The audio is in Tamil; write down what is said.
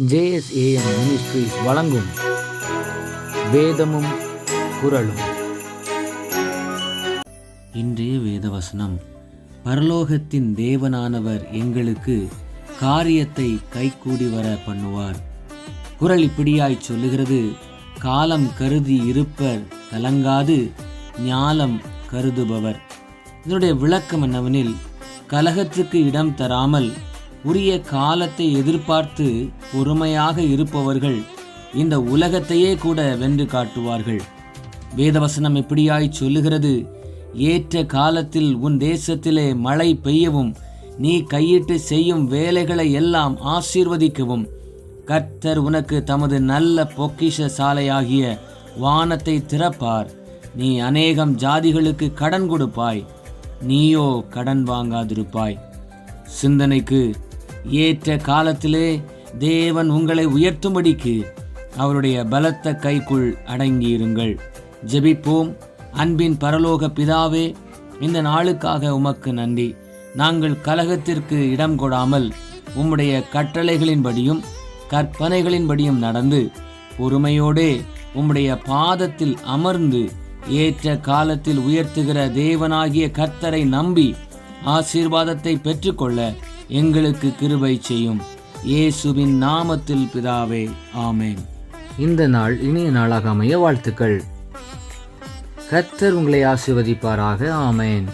ஜேஎஸ்ஏஎம் மினிஸ்ட்ரிஸ் வழங்கும் வேதமும் குரலும் இன்றைய வேதவசனம். பரலோகத்தின் தேவனானவர் எங்களுக்கு காரியத்தை கைகூடி வர பண்ணுவார். குரல் இப்படியாய் சொல்லுகிறது காலம் கருதி இருப்பர் கலங்காது ஞாலம் கருதுபவர். இதனுடைய விளக்கம் என்னவெனில் கலகத்துக்கு இடம் தராமல் உரிய காலத்தை எதிர்பார்த்து பொறுமையாக இருப்பவர்கள் இந்த உலகத்தையே கூட வென்று காட்டுவார்கள். வேதவசனம் எப்படியாய் சொல்லுகிறது? ஏற்ற காலத்தில் உன் தேசத்திலே மழை பெய்யவும் நீ கையிட்டு செய்யும் வேலைகளை எல்லாம் ஆசீர்வதிக்கவும். கர்த்தர் உனக்கு தமது நல்ல பொக்கிஷ சாலையாகிய வானத்தை திறப்பார். நீ அநேகம் ஜாதிகளுக்கு கடன் கொடுப்பாய். நீயோ கடன் வாங்காதிருப்பாய். சிந்தனைக்கு ஏற்ற காலத்திலே தேவன் உங்களை உயர்த்தும்படிக்கு அவருடைய பலத்த கைக்குள் அடங்கியிருங்கள். ஜெபிப்போம். அன்பின் பரலோக பிதாவே இந்த நாளுக்காக உமக்கு நன்றி. நாங்கள் கலகத்திற்கு இடம் கொடாமல் உம்முடைய கட்டளைகளின்படியும் கற்பனைகளின்படியும் நடந்து பொறுமையோடே உம்முடைய பாதத்தில் அமர்ந்து ஏற்ற காலத்தில் உயர்த்துகிற தேவனாகிய கர்த்தரை நம்பி ஆசீர்வாதத்தை பெற்றுக்கொள்ள எங்களுக்கு கிருபை செய்யும். இயேசுவின் நாமத்தில் பிதாவே ஆமேன். இந்த நாள் இனிய நாளாக அமைய வாழ்த்துக்கள். கர்த்தர் உங்களை ஆசிர்வதிப்பாராக ஆமேன்.